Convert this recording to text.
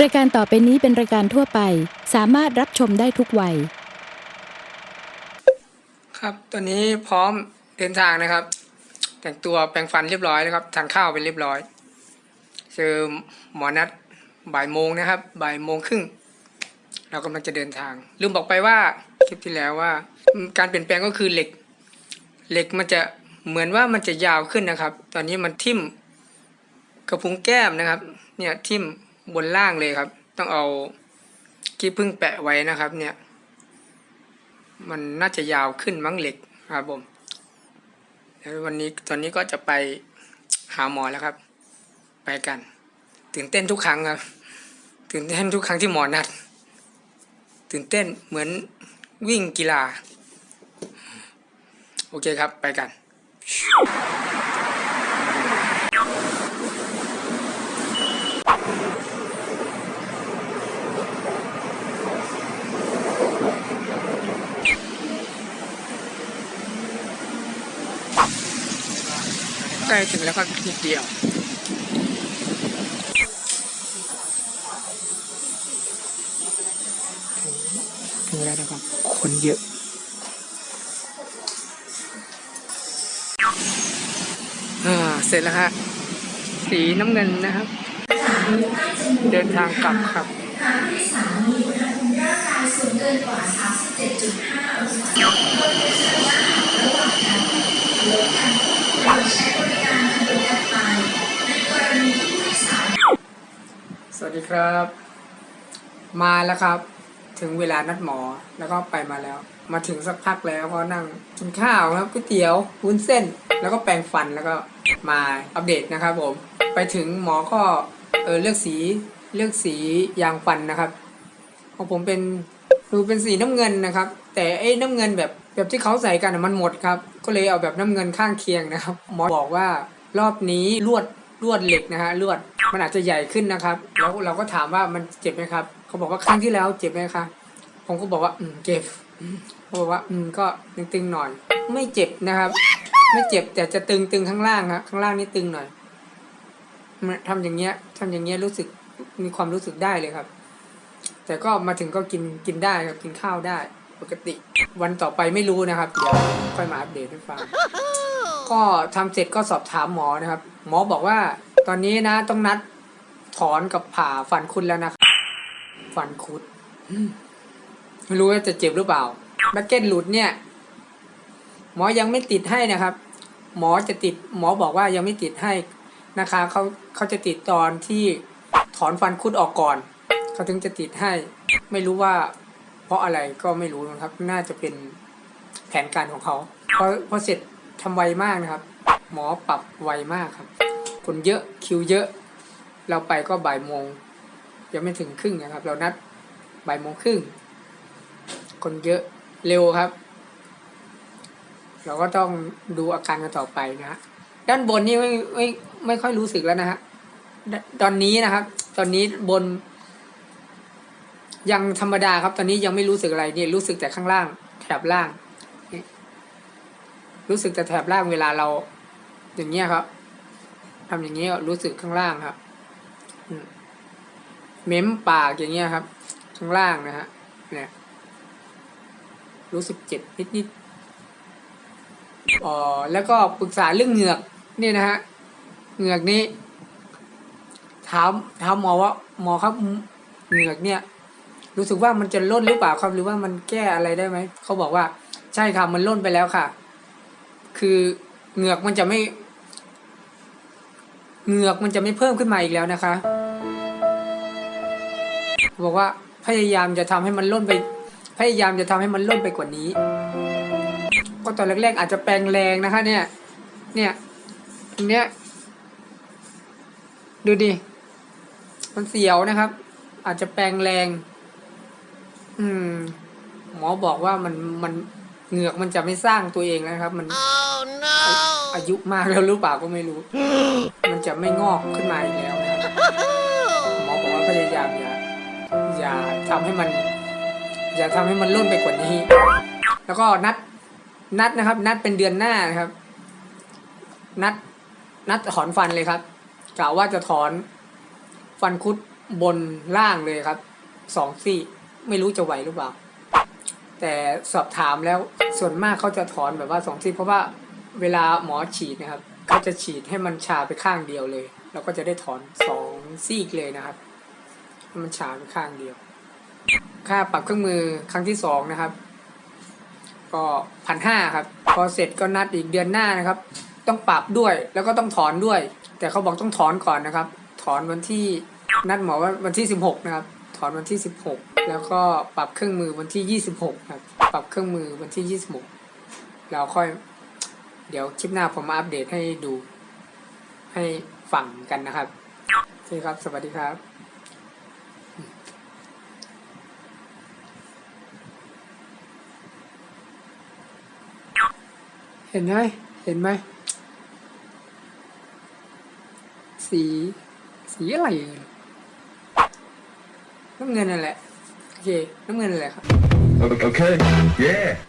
รายการต่อไปนี้เป็นรายการทั่วไป สามารถรับชมได้ทุกวัย ครับ ตอนนี้พร้อมเดินทางนะครับ แต่งตัวแปรงฟันเรียบร้อยแล้วครับทานข้าวไปเรียบร้อยเจอหมอนัดบ่ายโมงนะครับบ่ายโมงครึ่งเรากำลังจะเดินทาง ลืมบอกไปว่าคลิปที่แล้วว่า การเปลี่ยนแปลงก็คือเหล็ก เหล็กมันจะเหมือนว่ามันจะยาวขึ้นนะครับ ตอนนี้มันทิ่มกระพุ้งแก้มนะครับ เนี่ยทิ่ม บนล่างเลยครับ ต้องเอากี้พึ่งแปะไว้นะครับ เนี่ย มันน่าจะยาวขึ้นมั้งเหล็กครับผมแล้ววันนี้ตอนนี้ก็จะไปหาหมอแล้วครับ ไปกัน ตื่นเต้นทุกครั้งครับ ตื่นเต้นทุกครั้งที่หมอนัด ตื่นเต้นเหมือนวิ่งกีฬา โอเคครับไปกัน ใกล้ถึงแล้วครับนิเดียวถึงแล้วนะครับ คนเยอะเสร็จแล้วครับสีน้ำเงินนะครับ เดินทางกลับครับหากไม่สามมีอุณหภูมิร่างกายสูงเกินกว่า 37.5องศาควรเว้นระยะห่าระหว่างการลดการใช้บริ ครับ มาแล้วครับ ถึงเวลานัดหมอแล้วก็ไปมาแล้ว มาถึงสักพักแล้วก็นั่งกินข้าวครับก๋วยเตี๋ยววุ้นเส้น แล้วก็แปรงฟันแล้วก็มาอัปเดตนะครับผม ไปถึงหมอก็เออเลือกสีเลือกสียางฟันนะครับของผมเป็นดูเป็นสีน้ำเงินนะครับ แต่ไอ้น้ำเงินแบบแบบที่เขาใส่กันมันหมดครับ ก็เลยเอาแบบน้ำเงินข้างเคียงนะครับ หมอบอกว่ารอบนี้ลวดลวดเหล็กนะฮะลวด มันอาจจะใหญ่ขึ้นนะครับ แล้วเราก็ถามว่ามันเจ็บไหมครับ เขาบอกว่าครั้งที่แล้วเจ็บไหมคะผมก็บอกว่าอืมเจ็บอืมเขาบอกว่าอืมก็ตึงๆหน่อย ไม่เจ็บนะครับ ไม่เจ็บแต่จะตึงๆข้างล่างครับข้างล่างนี่ตึงหน่อยทำอย่างเงี้ยทำอย่างเงี้ยรู้สึกมีความรู้สึกได้เลยครับ แต่ก็มาถึงก็กินกินได้ครับกินข้าวได้ ปกติ วันต่อไปไม่รู้นะครับเดี๋ยวค่อยมาอัปเดตให้ฟังก็ทำเสร็จก็สอบถามหมอนะครับ หมอบอกว่าตอนนี้นะต้องนัดถอนกับผ่าฟันคุดแล้วนะครับฟันคุดไม่รู้ว่าจะเจ็บหรือเปล่าแบ็กเก็ตหลุดเนี่ย หมอยังไม่ติดให้นะครับ หมอจะติด หมอบอกว่ายังไม่ติดให้นะคะเขาเขาจะติดตอนที่ถอนฟันคุดออกก่อนเขาถึงจะติดให้ ไม่รู้ว่า เพราะอะไรก็ไม่รู้นะครับ น่าจะเป็นแผนการของเขาเพอพอเสร็จทำไวมากนะครับ หมอปรับไวมากครับ คนเยอะคิวเยอะ เราไปก็บ่ายโมงยังไม่ถึงครึ่งนะครับ เรานัดบ่ายโมงครึ่งคนเยอะเร็วครับ เราก็ต้องดูอาการกันต่อไปนะฮะด้านบนนี่ไม่ไม่ไม่ค่อยรู้สึกแล้วนะฮะตอนนี้นะครับ ตอนนี้บน ยังธรรมดาครับ ตอนนี้ยังไม่รู้สึกอะไรนี่รู้สึกแต่ข้างล่างแถบล่างนี่ รู้สึกแต่แถบล่างเวลาเรา อย่างเงี้ยครับทำอย่างเงี้ยรู้สึกข้างล่างครับอืมเม้มปากอย่างเงี้ยครับ ข้างล่างนะฮะเนี่ยรู้สึกเจ็บนิดนิดๆอ๋อแล้วก็ปรึกษาเรื่องเหงือกนี่นะฮะเหงือกนี้ถามถามหมอว่าหมอครับเหงือกเนี่ย รู้สึกว่ามันจะล่นหรือเปล่าครับหรือว่ามันแก้อะไรได้ไหมเขาบอกว่าใช่ค่ะมันล่นไปแล้วค่ะ คือเหงือกมันจะไม่เหงือกมันจะไม่เพิ่มขึ้นมาอีกแล้วนะคะ บอกว่าพยายามจะทำให้มันล่นไป พยายามจะทำให้มันล่นไปกว่านี้ ก็ตอนแรกๆอาจจะแปลงแรงนะคะ เนี่ย เนี่ยตรงเนี้ย ดูดิ มันเสียวนะครับ อาจจะแปลงแรง อืม หมอบอกว่ามันมันเหงือกมันจะไม่สร้างตัวเองนะครับ มัน อายุมากแล้วหรือเปล่าก็ไม่รู้ มันจะไม่งอกขึ้นมาอีกแล้วนะครับหมอบอกว่าพยายามอย่าอย่าทำให้มัน อย่าทำให้มันล่นไปกว่านี้ แล้วก็นัดนัดนะครับ นัดเป็นเดือนหน้านะครับ นัดนัดถอนฟันเลยครับกล่าวว่าจะถอนฟันคุดบนล่างเลยครับสองซี่ไม่รู้จะไหวหรือเปล่า แต่สอบถามแล้วส่วนมากเขาจะถอนแบบว่าสองซี่เพราะว่า เวลาหมอฉีดนะครับเขาจะฉีดให้มันชาไปข้างเดียวเลยแล้วก็จะได้ถอนสองซี่เลยนะครับให้มันชาไปข้างเดียว ค่าปรับเครื่องมือครั้งที่สองนะครับ ก็พันห้าครับ พอเสร็จก็นัดอีกเดือนหน้านะครับ ต้องปรับด้วยแล้วก็ต้องถอนด้วย แต่เขาบอกต้องถอนก่อนนะครับ ถอนวันที่นัดหมอว่าวันที่สิบหกนะครับ ถอนวันที่สิบหกแล้วก็ปรับเครื่องมือวันที่ยี่สิบหกครับ ปรับเครื่องมือวันที่ยี่สิบหกแล้วค่อย เดี๋ยวคลิปหน้าผมมาอัปเดตให้ดูให้ฟังกันนะครับโอเคครับ สวัสดีครับเห็นไหมเห็นไหม สี สีอะไรน้ำเงินนั่นแหละ โอเค น้ำเงินนั่นแหละครับ Okay. Yeah.